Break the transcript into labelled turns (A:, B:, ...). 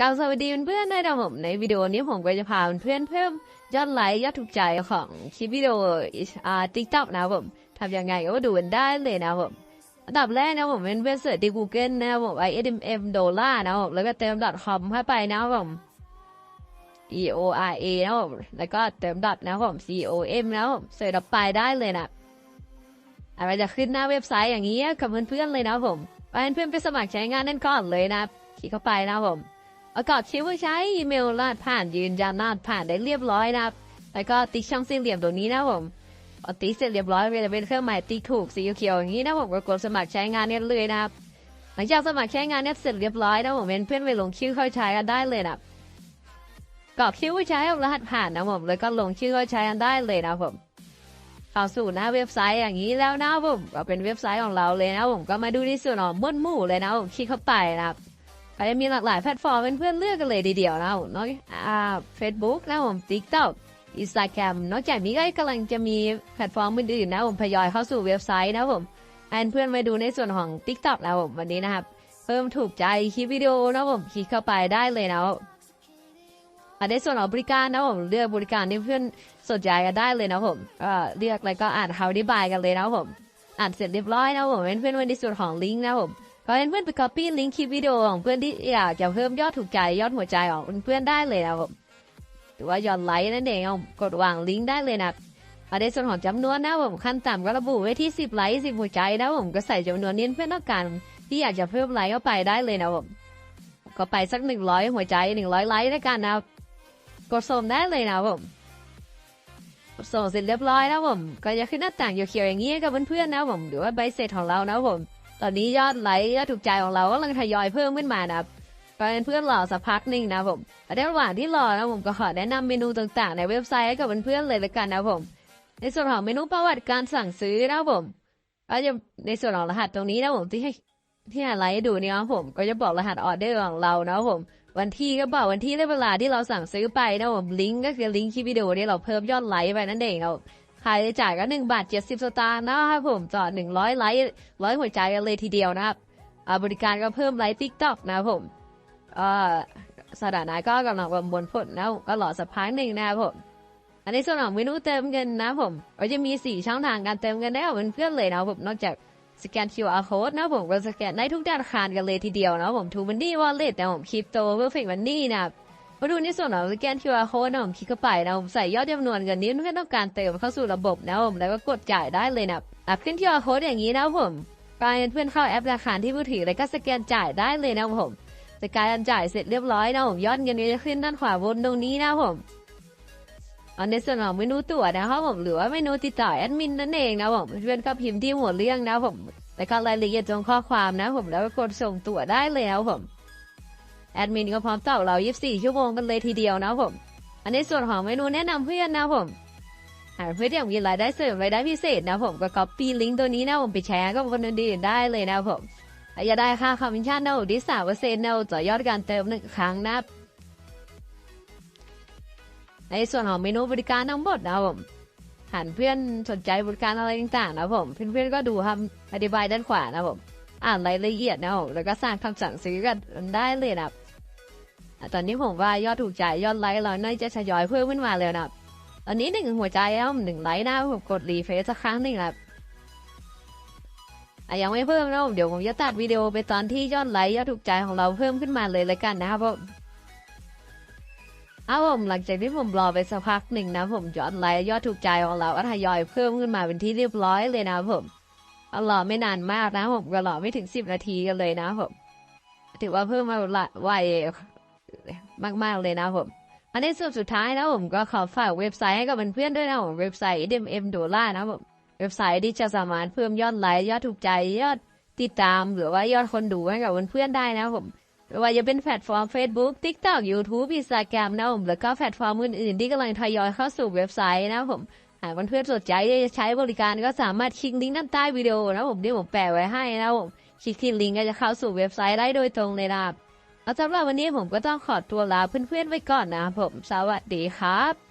A: กล่าวสวัสดีเพื่อนๆนะครับผมในวิดีโอนี้ผมก็จะพาเพื่อนๆเพิ่มยอดไลค์ยอดถูกใจของคลิปวิดีโออ่าติ๊กต็อกนะผมทำยังไงก็ดูกันได้เลยนะผมอันดับแรกนะผมเป็นเพื่อนเสิร์ชที่ Google นะผม i s m m dollar นะผมแล้วก็เติม .com เข้าไปนะผม e o r a นะผมแล้วก็เติม dot นะผม c o m นะผมเสิร์ชออกไปได้เลยนะอะไรจะขึ้นหน้าเว็บไซต์อย่างนี้กับเพื่อนๆเลยนะผมไปเพื่อนๆไปสมัครใช้งานนั่นก่อนเลยนะคลิกเข้าไปนะผม ประกอบชื่อใช้อีเมลรหัสผ่านยืนยันรหัสผ่านได้เรียบร้อยนะครับ แล้วก็ติ๊กช่องสี่เหลี่ยมตรงนี้นะผมอติ๊กเสร็จเรียบร้อยมันจะเป็นเครื่องหมายติ๊กถูกสีเขียวอย่างนี้นะผมก็กดสมัครใช้งานเนี่ยเลยนะครับ หลังจากสมัครใช้งานเนี่ยเสร็จเรียบร้อยนะผมเป็นเพื่อนไปลงชื่อเข้าใช้กันได้เลยนะกรอกชื่อผู้ใช้รหัสผ่านนะผมแล้วก็ลงชื่อเข้าใช้กันได้เลยนะผมเข้าสู่หน้าเว็บไซต์อย่างนี้แล้วนะผมก็เป็นเว็บไซต์ของเราเลยนะผมก็มาดูในส่วนของมวดหมู่เลยนะผมคลิกเข้าไปนะครับ ก็จะมีหลากหลายแพลตฟอร์มเป็นเพื่อนเลือกกันเลยทีเดียวนะผมนอกอ่าเฟซบุ๊กนะผมทิกต็อกอินสตาแกรมนอกจากนี้ก็กำลังจะมีแพลตฟอร์มอื่นๆนะผมทยอยเข้าสู่เว็บไซต์นะผมอันเพื่อนมาดูในส่วนของ t ิ k t o k นะผมวันนี้นะครับเพิ่มถูกใจคลิปวิดีโอนะผมคลิกเข้าไปได้เลยนะอันในส่วนของบริการนะผมเลือกบริการที่เพื่อนสนใจกันได้เลยนะผมเลือกแล้วก็อ่านคำอธิบายกันเลยนะผมอ่านเสร็จเรียบร้อยนะผมเป็นเพื่อนมาในส่วนของลิงก์นะผม ก็ให้เพื่อนไป copy ลิงก์คลิปวิดีโอของเพื่อนที่อยากจะเพิ่มยอดถูกใจยอดหัวใจของเพื่อนได้เลยนะผมหรือว่ายอดไลค์นั่นเองกดวางลิงก์ได้เลยนะมาในส่วนของจำนวนนะผมขั้นต่ำก็ระบุไว้ที่ 10 ไลค์10หัวใจนะผมก็ใส่จำนวนนี้เพื่อนต้องการที่อยากจะเพิ่มไลค์เข้าไปได้เลยนะผมก็ไปสัก 100 หัวใจ 100 ไลค์แล้วกันนะกดส่งได้เลยนะผมส่งเสร็จเรียบร้อยแล้วผม ก็จะขึ้นหน้าต่างเขียวๆอย่างนี้กับเพื่อนๆนะผมหรือว่าใบเสร็จของเรานะผม ตอนนี้ยอดไลค์ยอดถูกใจของเราก็กำลังทยอยเพิ่มขึ้นมานะครับก็เป็นเพื่อนรอสักพักหนึ่งนะผมในระหว่างที่รอนะผมก็ขอแนะนำเมนูต่างๆ ในเว็บไซต์ให้กับเพื่อนๆเลยละกันนะผม ในส่วนของเมนูประวัติการสั่งซื้อนะผมก็จะในส่วนของรหัสตรงนี้นะผมที่ให้ที่ไลท์ดูนี่ครับผมก็จะบอกรหัสออเดอร์ของเรานะผม วันที่ก็บอกวันที่และเวลาที่เราสั่งซื้อไปนะผมลิงก์ก็คือลิงก์คลิปวิดีโอที่เราเพิ่มยอดไลค์ไปนั่นเองครับ ค่าใช้จ่ายก็หนึ่งบาทเจ็ดสิบสตางค์นะครับผมต่อหนึ่งร้อยไลค์ร้อยหัวใจกันเลยทีเดียวนะครับบริการก็เพิ่มไลค์ทิกตอกนะครับผมสถานะก็กำลังประมวลผลนะก็รอสักพักหนึ่งนะครับผมอันนี้ส่วนของเมนูเติมเงินนะผมก็จะมีสี่ช่องทางการเติมเงินได้กับเพื่อนๆเลยนะผมนอกจากสแกน QR code นะผมก็สแกนได้ทุกธนาคารกันเลยทีเดียวนะผมทูมันนี่วอลเล็ตนะผมคริปโตเพื่อเฟกมันนี่นะครับ มาดูในส่วนของสแกน QR code นะผมคลิกเข้าไปนะผมใส่ยอดจำนวนเงินนี้เพื่อต้องการเติมเข้าสู่ระบบนะผมแล้วก็กดจ่ายได้เลยนะอะขึ้น QR code อย่างนี้นะผมการเพื่อนเข้าแอปธนาคารที่มือถือแล้วก็สแกนจ่ายได้เลยนะผมสแกนจ่ายเสร็จเรียบร้อยนะผมยอดเงินก็จะขึ้นด้านขวาบนตรงนี้นะผมอันในส่วนของเมนูตั๋วนะครับผมหรือว่าเมนูติดต่อแอดมินนั่นเองนะผมเพื่อนก็พิมพ์ที่หัวเรื่องนะผมแล้วก็รายละเอียดตรงข้อความนะผมแล้วก็กดส่งตั๋วได้เลยนะผม แอดมินก็พร้อมตอบเรา 24 ชั่วโมงกันเลยทีเดียวนะผม อันในส่วนของเมนูแนะนำเพื่อนนะผมหากเพื่อนอยากมีรายได้เสริมรายได้พิเศษนะผมก็ copy ลิงก์ตัวนี้นะผมไปแชร์กับคนอื่นๆได้เลยนะผมอย่าได้ค่าคอมมิชชั่นนะผมที่สามเปอร์เซ็นต์นะต่อยอดการเติมหนึ่งครั้งนะในส่วนของเมนูบริการทั้งหมดนะผมหากเพื่อนสนใจบริการอะไรต่างๆนะผมเพื่อนๆก็ดูคำอธิบายด้านขวานะผมอ่านรายละเอียดนะผมแล้วก็สร้างคำสั่งซื้อกันได้เลยนะ ตอนนี้ผมว่ายอดถูกใจยอดไลค์เราน่าจะทยอยเพิ่มขึ้นมาเลยนะตอนนี้หนึ่งหัวใจแล้วหนึ่งไลค์นะผมกดรีเฟซสักครั้งหนึ่งครับยังไม่เพิ่มนะเดี๋ยวผมจะตัดวิดีโอไปตอนที่ยอดไลค์ยอดถูกใจของเราเพิ่มขึ้นมาเลยละกันนะครับผมเอาผมหลังจากที่ผมรอไปสักพักหนึ่งนะผมยอดไลค์ยอดถูกใจของเราก็ทยอยเพิ่มขึ้นมาเป็นที่เรียบร้อยเลยนะผมรอไม่นานมากนะผมก็รอไม่ถึงสิบนาทีกันเลยนะผมถือว่าเพิ่มมาละไว มากๆเลยนะผมอันในส่วนสุดท้ายนะผมก็ขอฝากเว็บไซต์ให้กับเพื่อนๆด้วยนะผมเว็บไซต์ DMM Dollar นะผมเว็บไซต์ที่จะสามารถเพิ่มยอดไลค์ยอดถูกใจยอดติดตามหรือว่ายอดคนดูให้กับเพื่อนๆได้นะผมไม่ว่าจะเป็นแพลตฟอร์ม Facebook TikTok YouTube Instagram นะผมแล้วก็แพลตฟอร์มอื่นๆที่กำลังทยอยเข้าสู่เว็บไซต์นะผมหากเพื่อนๆสนใจจะใช้บริการก็สามารถคลิกลิงก์ด้านใต้วิดีโอนะผมที่ผมแปะไว้ให้นะผมคลิกที่ลิงก์ก็จะเข้าสู่เว็บไซต์ได้โดยตรงเลยนะครับ เอาสำหรับวันนี้ผมก็ต้องขอตัวลาเพื่อนๆไว้ก่อนนะครับผมสวัสดีครับ